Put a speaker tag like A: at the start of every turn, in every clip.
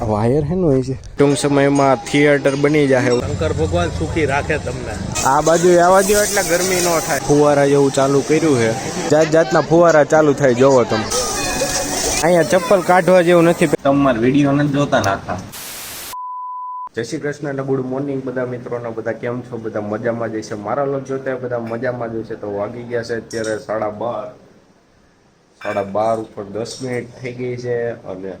A: Wire હે નો છે? ટૂંક સમયમાં થિયેટર બની જાય
B: શંકર ભગવાન સુખી રાખે તમને.
A: આ બાજુ આવવા દો એટલે ગરમી નો થાય. ફુવારા જેવું ચાલુ કર્યું છે જાત જાતના ફુવારા ચાલુ થાય જોવો તમે. અહીંયા ચપ્પલ કાઢવા જેવું નથી. તમારા વીડિયો નથી જોતા નાખા જય શ્રી કૃષ્ણ અને ગુડ મોર્નિંગ બધા મિત્રોને બધા કેમ છો? બધા મજામાં જ છે. મારા લોક જોતા બધા મજામાં જ છે. તો વાગી ગયા છે અત્યારે સાડા બાર. સાડા બાર ઉપર દસ મિનિટ થઈ ગઈ છે અને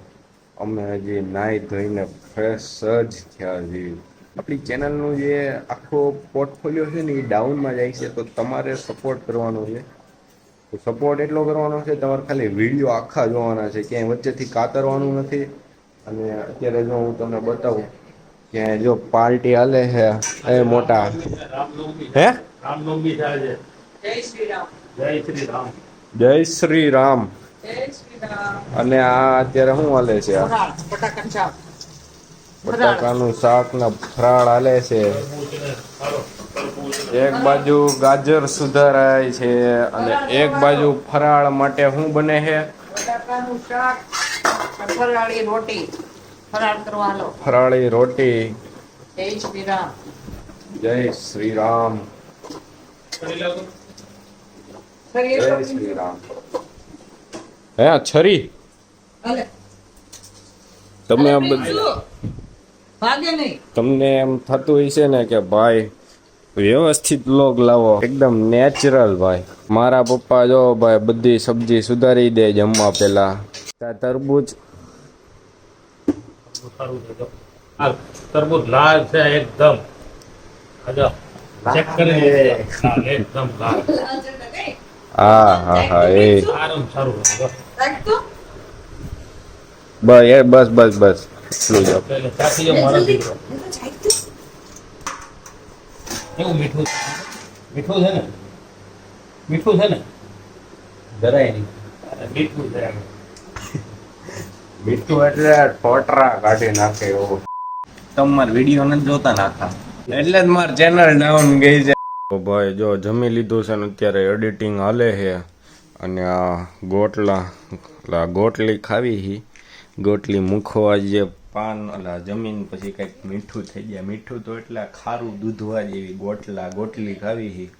A: અમે હજી નાહી ધોઈને ફ્રેશ જ થયા છીએ આપણી ચેનલનું જે આખો પોર્ટફોલિયો છે ને એ ડાઉનમાં જાય છે તો તમારે સપોર્ટ કરવાનો છે. તો સપોર્ટ એટલો કરવાનો છે તમારે ખાલી વીડિયો આખા જોવાના છે ક્યાંય વચ્ચેથી કાતરવાનું નથી. અને અત્યારે જો હું તમને બતાવું કે જો પાર્ટી હાલે છે એ મોટા. હે?
B: રામનવમી થાય છે.
C: જય શ્રી રામ.
B: જય શ્રી રામ.
A: જય શ્રી રામ. અને આ અત્યારે શું હાલે છે બટાકાનું શાક. ને ફરાળ હાલે છે. એક બાજુ ગાજર સુધારાય છે અને એક બાજુ ફરાળ માટે શું બને છે?
C: ફરાળી રોટી. જય શ્રી રામ.
A: જય શ્રી રામ
C: ફરી એક
A: જય
C: વખત
A: શ્રી રામ હે છરી? તમે આ બધું તમને એમ થતું હોય છે ને કે ભાઈ વ્યવસ્થિત લોગ લાવો. એકદમ નેચરલ ભાઈ. મારા પપ્પા જો ભાઈ બધી સબ્જી સુધારી દે જમવા પેલા તરબૂચ.
B: તરબૂચ લાલ છે એકદમ. ચેક કરી એકદમ લાલ.
A: હા હા હા એ.
B: સારું સારું.
A: બસ એ બસ બસ બસ એટલું જ
B: મીઠું મીઠું છે ને મીઠું છે ને જરાય નહીં મીઠું છે
A: મીઠું એટલે ટોટરા કાઢી નાખે એવું તમારા વીડિયો નથી જોતા નાખા એટલે જ મારી ચેનલ ડાઉન ગઈ છે ભાઈ જો જમી લીધું છે ને અત્યારે એડિટિંગ હાલે છે અને આ ગોટલા ગોટલી ખાવી હી. ગોટલી મૂખવા જે પાન એટલે જમીન પછી કંઈક મીઠું થઈ જાય. મીઠું તો એટલે ખારું દૂધવા જેવી ગોટલા, ગોટલી ખાવી હી.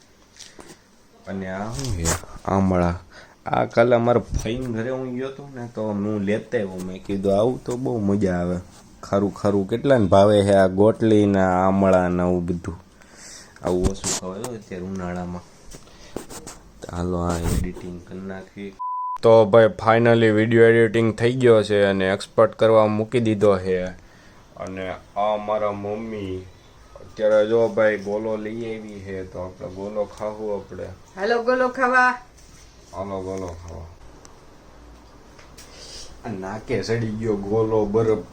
A: અને આ શું છે? આમળા. આ કાલે અમારા ફઈન ઘરે હું ગયો હતો ને તો હું લેતા આવ્યો મેં કીધું આવું તો બહુ મજા આવે. ખારું ખારું કેટલા ભાવે છે આ ગોટલી ને આ આમળા ને આવું બધું. આવું ઓછું ખવાય અત્યારે ઉનાળામાં. ચાલો આ એડિટિંગ કરી નાખી. તો ભાઈ ફાઇનલી વીડિયો એડિટિંગ થઈ ગયો છે અને એક્સપર્ટ કરવા મૂકી દીધો છે. અને આ મારા મમ્મી અત્યારે જો ભાઈ ગોલો લઈ આવી છે તો આપણે ગોલો ખાવું આપણે.
C: હાલો ગોલો ખાવા.
A: હાલો ગોલો ખાવા. નાકે સડી ગયો ગોલો બરફ.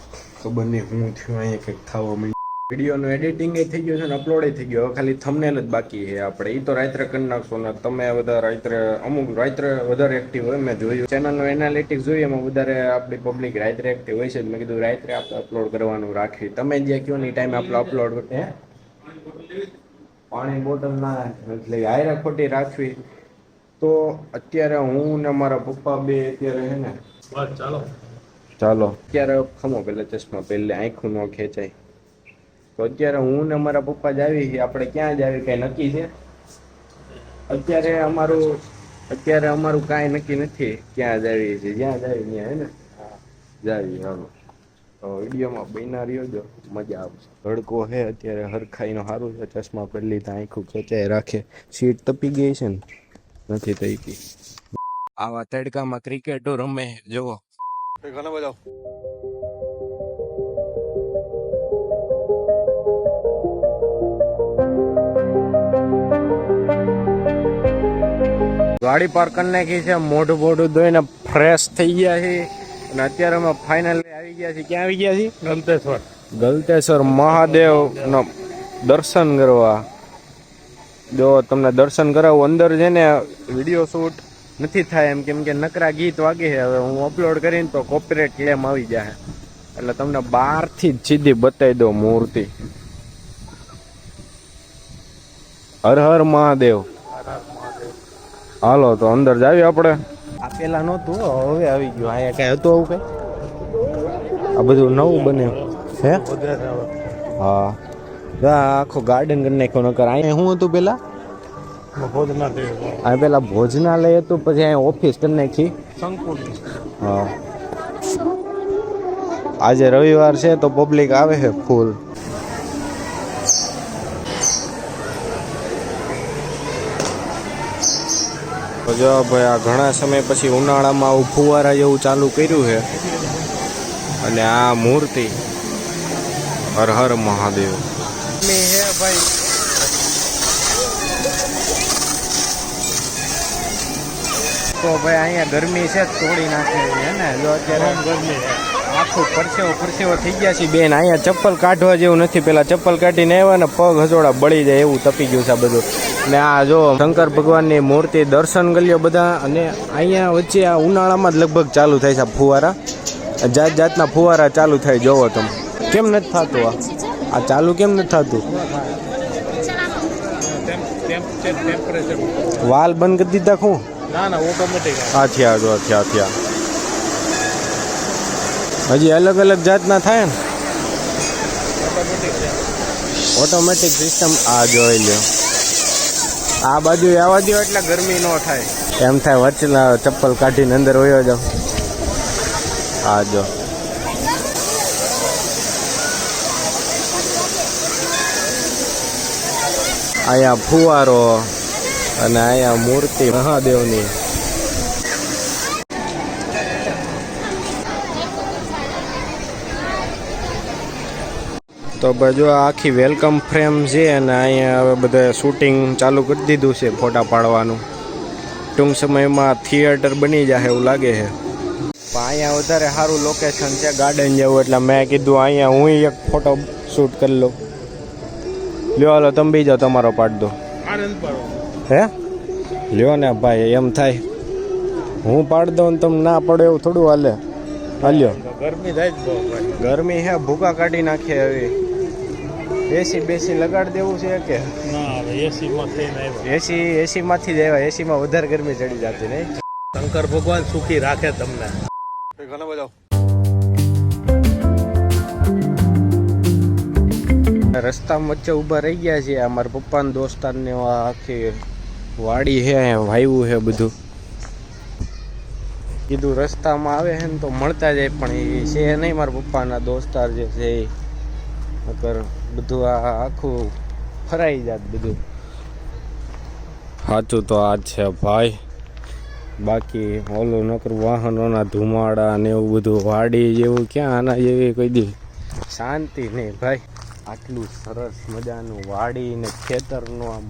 A: ખબર નહીં હું થયું અહીંયા કંઈક ખાવા વિડીયોનું એડિટિંગ એ થઈ ગયું છે ને અપલોડ થઈ ગયો. ખાલી થંબનેલ જ બાકી છે આપણે. એ તો રાત્રે કરી નાખશો ને તમે બધા રાત્રે અમુક રાત્રે વધારે એક્ટિવ હોય મેં જોયું. ચેનલનું એનાલિટિક્સ જોઈએ એમાં વધારે આપણી પબ્લિક રાત્રે એક્ટિવ હોય છે મેં કીધું રાત્રે આપણે અપલોડ કરવાનું રાખી. તમે જે કહો ને ટાઈમે આપણે અપલોડ હે? પાણી બોટલ ના એટલે હાયરા ખોટી રાખવી. તો અત્યારે હું ને મારા પપ્પા બે અત્યારે હે ને
B: ચાલો.
A: ચાલો. અત્યારે ખમો પેલા ચશ્મા પહેલે આંખું ન ખેંચાય. તો અત્યારે હું ને મારા પપ્પા જ આવી છીએ. આપણે ક્યાં જ આવી કઈ નક્કી છે? અત્યારે અમારું અત્યારે અમારું કાંઈ નક્કી નથી. ક્યાં જ આવીએ છે? જ્યાં જ આવી ત્યાં, હે ને? જાવી હાલો. વિડીયોમાં બન્યા રહ્યો જો મજા આવશે. તડકો હે અત્યારે, હરખાઈનો સારું છે. ચશ્મા પહેરી લીધા આંખું ખેંચાઈ રાખે. સીટ તપી ગઈ છે ને? નથી તપી. આવા તડકામાં ક્રિકેટો રમે, જુઓ. ગાડી પાર્ક કરી નાખી છે મોઢું મોઢું ધોઈને ફ્રેશ થઈ ગયા છે. અને અત્યારે અમે ફાઇનલી આવી ગયા છીએ. ક્યાં આવી ગયા છીએ?
B: ગલતેશ્વર.
A: ગલતેશ્વર મહાદેવ નો દર્શન કરવા. જો તમને દર્શન કરાવું અંદર છે ને વીડિયો શૂટ નથી થાય એમ કેમ કે નકરા ગીત વાગે છે. હવે હું અપલોડ કરીને તો કોપીરાઇટ ક્લેમ આવી જાય. એટલે તમને બહારથી જ સીધી બતાવી દો મૂર્તિ. હર હર મહાદેવ. હાલો, તો અંદર જાવી આપણે. આ પેલા નહોતું હવે આવી ગયું. અહીંયા કઈ હતું આવું કઈ? આ બધું નવું બને હે? હા. આખો ગાર્ડન કરી નાખ્યો, નકર અહીંયા શું હતું પેલા? આ પેલા ભોજનાલય હતું, પછી અહીંયા ઓફિસ કરી નાખી. હા. આજે રવિવાર છે, તો પબ્લિક આવે છે ફૂલ તો જો ભાઈ આ ઘણા સમય પછી ઉનાળામાં આવું ફુવારા જેવું ચાલુ કર્યું છે. અને આ મૂર્તિ હર હર મહાદેવ. હે ભાઈ. તો ભાઈ અહીંયા ગરમી છે જ તોડી નાખેલી છે ને? જો અત્યારે ગરમી આખું પરસેવો પરસેવો થઈ ગયા છે. બેન અહીંયા ચપ્પલ કાઢવા જેવું નથી. પેલા ચપ્પલ કાઢીને આવ્યા ને પગ હસોડા બળી જાય એવું તપી ગયું છે આ બધું. ને આ જો શંકર ભગવાનની મૂર્તિ દર્શન કરી લ્યો બધા અને અહીંયા વચ્ચે આ ઉનાળામાં જ લગભગ ચાલુ થાય છે આ ફુવારા. જાત જાતના ફુવારા ચાલુ થાય જોવો તમે. કેમ નથી થતું આ? આ ચાલુ કેમ નથી થતું? વાલ બંધ કરી દીધા શું
B: ના ના ઓટોમેટિક.
A: આ થયા જો થયા થયા. હજી અલગ અલગ જાતના થાય ને? ઓટોમેટિક સિસ્ટમ આ જોઈ લ્યો. આ બાજુ આવવા દો એટલે ગરમી ન થાય. એમ થાય વચ્ચેના ચપ્પલ કાઢીને અંદર વયો જાઓ આ જો. અહીંયા ફુવારો અને અહીંયા મૂર્તિ મહાદેવની. તો જો આખી વેલકમ ફ્રેમ છે અને અહીંયા હવે બધા શૂટિંગ ચાલુ કરી દીધું છે ફોટા પાડવાનું. ટૂંક સમયમાં થિયેટર બની જાય એવું લાગે છે. પણ અહીંયા વધારે સારું લોકેશન છે ગાર્ડન જેવું એટલે મેં કીધું અહીંયા હું એક ફોટો શૂટ કરી લઉં. લ્યો હાલો તમે બી જાઓ તમારો પાડ દો. હે? લ્યો ને ભાઈ એમ થાય. હું પાડ દઉં ને તમને ના પડે એવું થોડું હાલે. હાલ્યો.
B: ગરમી થાય
A: ગરમી હે ભૂકા કાઢી નાખે હવે એસી બેસી લગાડ દેવું છે કે?
B: ના એસી
A: એસી એસી માંથી જ આવ્યા. એસી માં વધારે ગરમી ચડી જતી નહીં.
B: શંકર ભગવાન સુખી રાખે તમને. ઘણા બધા
A: રસ્તામાં વચ્ચે ઊભા રહી ગયા છે આ મારા પપ્પાના દોસ્તારને આ આખી વાડી છે વાયવું છે બધું. કીધું રસ્તામાં આવે છે ને તો મળતા જાય પણ એ છે નહીં મારા પપ્પાના દોસ્તાર જે છે એ. નકર બધું આ આખું ફરાઈ જાત બધું. સાચું તો આ છે ભાઈ. બાકી ઓલું નકર વાહનોના ધુમાડા ને એવું બધું વાડી જેવું ક્યાં આના જેવી કોઈ દી. શાંતિ નહીં ભાઈ. આટલું સરસ મજાનું વાડી ને ખેતરનું આમ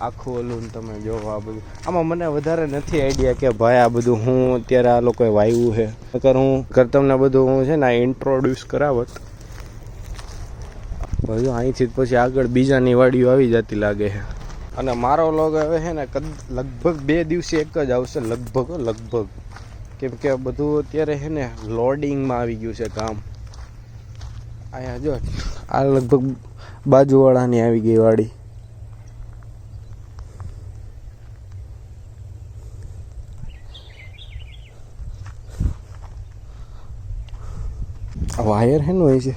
A: આખું ઓલું તમે જોવો આ બધું. આમાં મને વધારે નથી આઈડિયા કે ભાઈ આ બધું હું અત્યારે આ લોકોએ વાવ્યું છે. નકર હું કર તમને બધું હું છે ને ઇન્ટ્રોડ્યુસ કરાવત. બધું અહીંથી પછી આગળ બીજાની વાડીઓ આવી જતી લાગે છે. અને મારો લોગ હવે છે ને કદ, લગભગ બે દિવસે એક જ આવશે, લગભગ લગભગ. કેમ કે બધું અત્યારે છે ને લોડિંગમાં આવી ગયું છે કામ. અહીંયા જો, આ લગભગ બાજુવાળાની આવી ગઈ વાડી. વાયર નો હોય છે?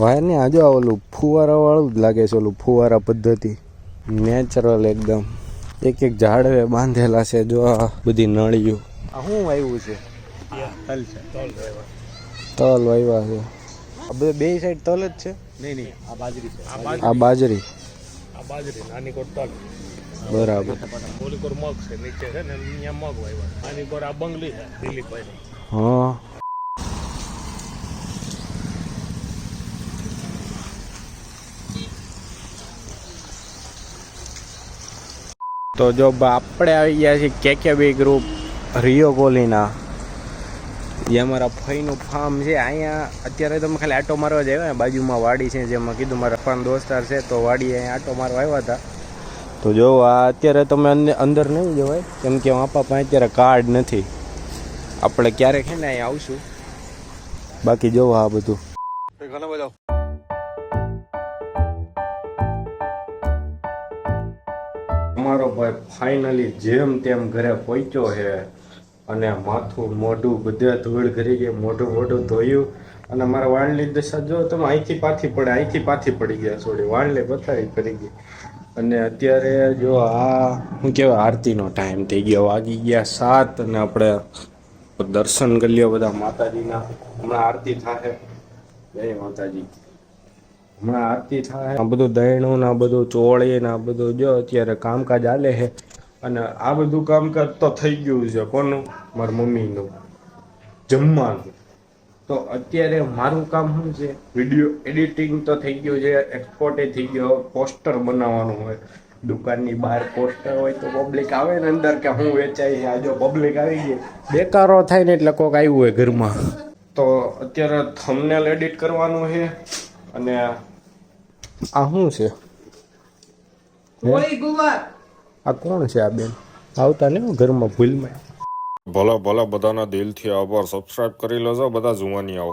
A: વાયર ને આજો આ ઓલું ફુવારા વાળું જ લાગે છે ઓલું ફુવારા પદ્ધતિ. નેચરલ એકદમ. એક એક ઝાડવે બાંધેલા છે જો આ બધી નળીઓ. આ શું વાવ્યું છે?
B: તલ છે. તલ.
A: વાવ્યા છે. આ બધે બે સાઈડ તલ જ છે?
B: નહીં નહીં. આ બાજરી છે. આ બાજરી.
A: આ બાજરી.
B: નાની કોટ તલ.
A: બરાબર.
B: ઓલી કોર મગ છે નીચે છે ને અહીંયા મગ વાવ્યા આની કોર આ બંગલી છે દિલીપભાઈ
A: હા. તો જો આપણે આવી ગયા છીએ કે કે બી ગ્રુપ રિયો કોલીના જે અમારા ફઈનું ફાર્મ છે. અહીંયા અત્યારે તમે ખાલી આટો મારવા જ આવ્યા બાજુમાં વાડી છે જેમાં કીધું મારા ફાર્મ દોસ્તાર છે, તો વાડી અહીંયા આટો મારવા આવ્યા હતા. તો જો, આ અત્યારે તમે અંદર નહીં જવાય, કેમ કે આપા પાસે અત્યારે કાર્ડ નથી. આપણે ક્યારેક છે ને અહીંયા આવશું? બાકી જોવા આ બધું.
B: ઘણો બધા
A: અમારો ભાઈ ફાઇનલી જેમ તેમ ઘરે પહોંચ્યો છે અને માથું મોઢું બધે ધૂળ કરી ગઈ મોઢું મોઢું ધોયું. અને મારા વાળની દશા જો તમે અહીંથી પાછી પડે, અહીંથી પાછી પડી ગયા થોડી વાળને બતાવી કરી ગઈ. અને અત્યારે જો આ શું કહેવાય, આરતીનો ટાઈમ થઈ ગયો. વાગી ગયા સાત અને આપણે દર્શન કરી લ્યો બધા માતાજીના. હમણાં આરતી થાય જય માતાજી. હમણાં આરતી થાય. આ બધું દહીણું આ બધું ચોળી ને આ બધું જો અત્યારે કામકાજ આલે છે. અને આ બધું કામકાજ તો થઈ ગયું છે કોનું? મારા મમ્મીનું. જમવાનું. તો અત્યારે મારું કામ શું છે? વીડિયો એડિટિંગ તો થઈ ગયું છે એક્સપોર્ટ થઈ ગયો. પોસ્ટર બનાવવાનું હોય. દુકાનની બહાર પોસ્ટર હોય તો પબ્લિક આવે ને અંદર કે હું વેચાય છે? જો પબ્લિક આવી ગઈ. બેકારો થાય ને એટલે કોક આવ્યું હોય ઘરમાં. તો અત્યારે થમનેલ એડિટ કરવાનું છે. અને આ શું છે? આ કોણ છે આ બેન? આવતા ને ઘરમાં ભૂલમાં. ભલા ભલા બધાના દિલથી આભાર. સબસ્ક્રાઇબ કરી લેજો બધા જુવાની આવો